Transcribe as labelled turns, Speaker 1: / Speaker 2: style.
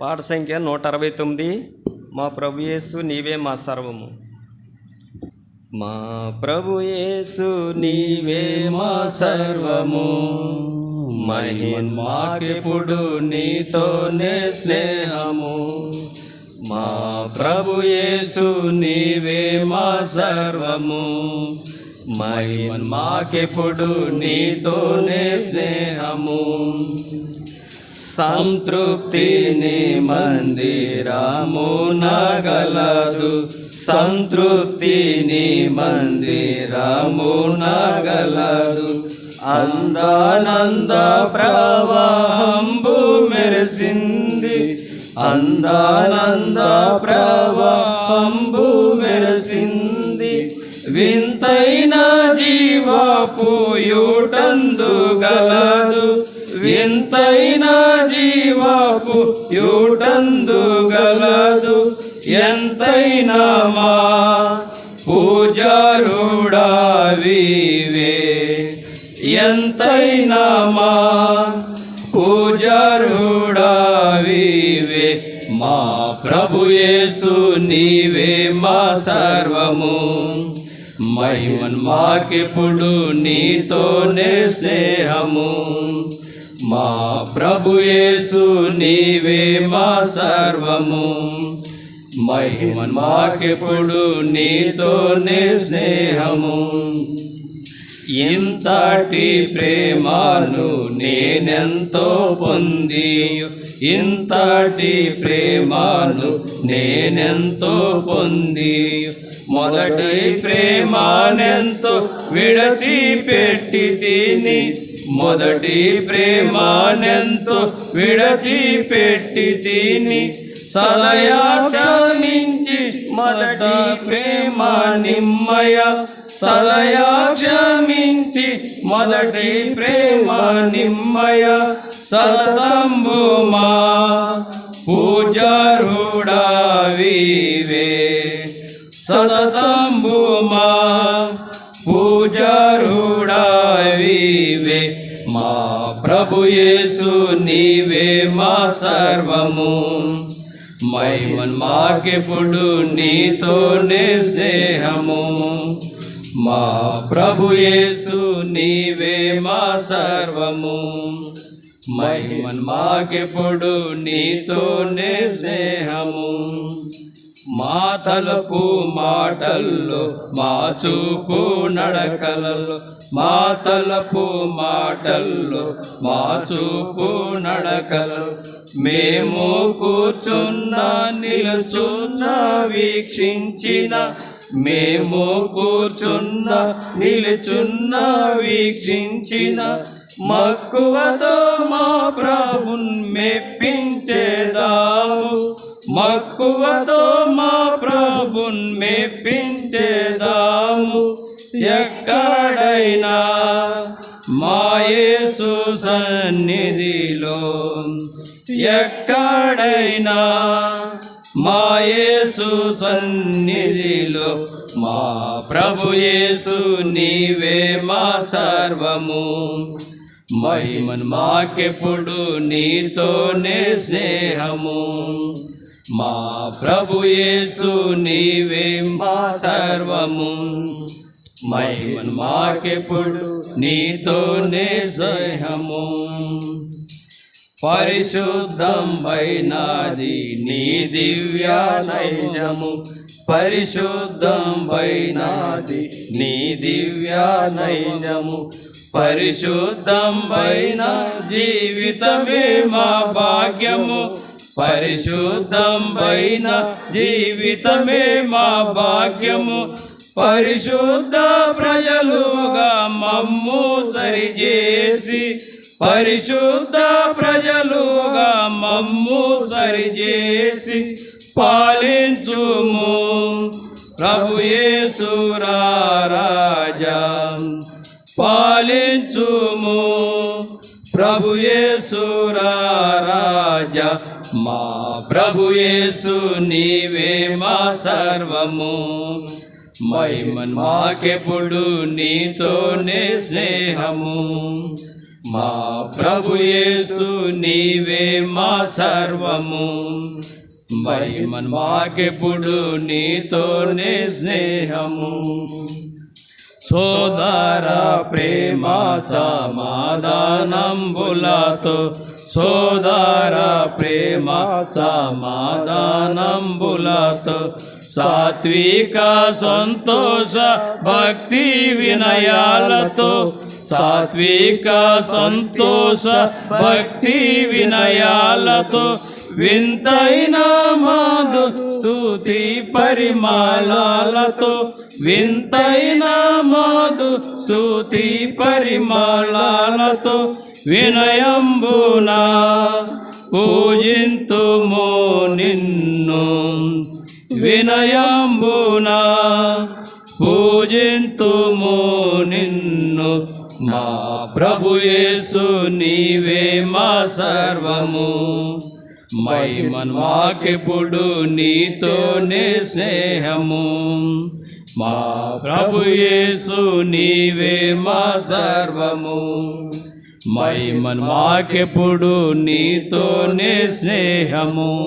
Speaker 1: పాట సంఖ్య నూట అరవై తొమ్మిది మా ప్రభుయేసు నీవే మా సర్వము. మా ప్రభుయేసు నీవే మా సర్వము. మహిమన్ నీతోనే స్నేహము. మా ప్రభుయేసు నీవే మా సర్వము. మహిమన్ మాకెప్పుడు నీతోనే స్నేహము. సంతృప్తిని మందిరము నగలదు సంతృప్తిని మందిరము అందానంద ప్రవాహంబు మెరిసింది. అందానంద ప్రవాహంబు మెరిసింది. వింతైన జీవపు యూటందు గలదు వింతైన యూటందు గలదు ఎంతైనా మా పూజారుడావివే. ఎంతైనా మా పూజారుడావివే. మా ప్రభు నీవే మా సర్వము. మహిమన్ మాకెప్పుడు నీతోనే స్నేహము. మా ప్రభుయేసు నీవే మా సర్వము. మహిమన్ మాకెప్పుడు నీతోనే స్నేహము. ఇంతటి ప్రేమను నేనెంతో పొంది ఇంతటి ప్రేమను నేనెంతో పొంది మొదటి ప్రేమానెంతో విడచిపెట్టి తిని మొదటి ప్రేమానెంతో విడచిపెట్టి తిని సలయాక్షమించి మొదటి ప్రేమ నిమ్మయ సలయాక్షమించి మొదటి ప్రేమ నిమ్మయ సతంబు మా పూజారుడావివే సతంబుమా మా మా ప్రభుయేసు నీవే మా సర్వము. మైమన్ మాకెప్పుడు నీతోనే స్నేహము. మా ప్రభుయేసు నీవే మా సర్వము. మహిమన్ మాకెప్పుడు నీతోనే స్నేహము. మాతలపు మాటల్లో మా చూపు నడకలలో మాతలపు మాటల్లో మా చూపు నడకలు మేము కూర్చున్న నిలుచున్న వీక్షించిన మేము కూర్చున్న నిలుచున్న వీక్షించిన మక్కువతో మా ప్రభున్ మెప్పించే మక్కువతో మా ప్రభున్ మెప్పించేదాము. ఎక్కడైనా మాయేసు సన్నిధిలో ఎక్కడైనా మాయేసు సన్నిధిలో మా ప్రభుయేసు నీవే మా సర్వము. మహిమన్ మాకెప్పుడు నీతోనే స్నేహము. మా ప్రభు యేసు నీవే మా సర్వము. మహిమన్ మాకెప్పుడు నీతోనే సహము పరిశుద్ధం వైనాది నీ దివ్య నైజము. పరిశుద్ధం నీ దివ్య నైజము. పరిశుద్ధం జీవితమే మా భాగ్యము. పరిశుద్ధమైన జీవితమే మా భాగ్యము. పరిశుద్ధ ప్రజలుగా మమ్ము సరిచేసి పరిశుద్ధ ప్రజలుగా మమ్ము సరిచేసి పాలించుము. ప్రభు రాజా పాలించుము. ప్రభు రాజా మా ప్రభుయేసు నీవే మా సర్వము. మహిమన్ మాకెప్పుడు నీతోనే స్నేహము. మా ప్రభుయేసు నీవే మా సర్వము. మహిమన్ మాకెప్పుడు నీతోనే స్నేహము. సోదర ప్రేమ సమాధానంబులతో సోదార ప్రేమ సమాధానంబులతో సాత్విక సంతోష భక్తి వినయాలతో సాత్విక సంతోష భక్తి వినయాలతో వింతైన మాధు స్థుతి పరిమాళాలతో వింతైన మాధు స్థుతి పరిమాళాలతో వినయంబున పూజింతుమో నిన్ను. వినయంబున పూజింతుమో నిన్ను. మా ప్రభుయేసు నీవే మా సర్వము. మై మాకెప్పుడు నీతోనే స్నేహము. మా ప్రభుయేసు నీవే మా సర్వము. మహిమన్ మాకెప్పుడు నీతోనే స్నేహము.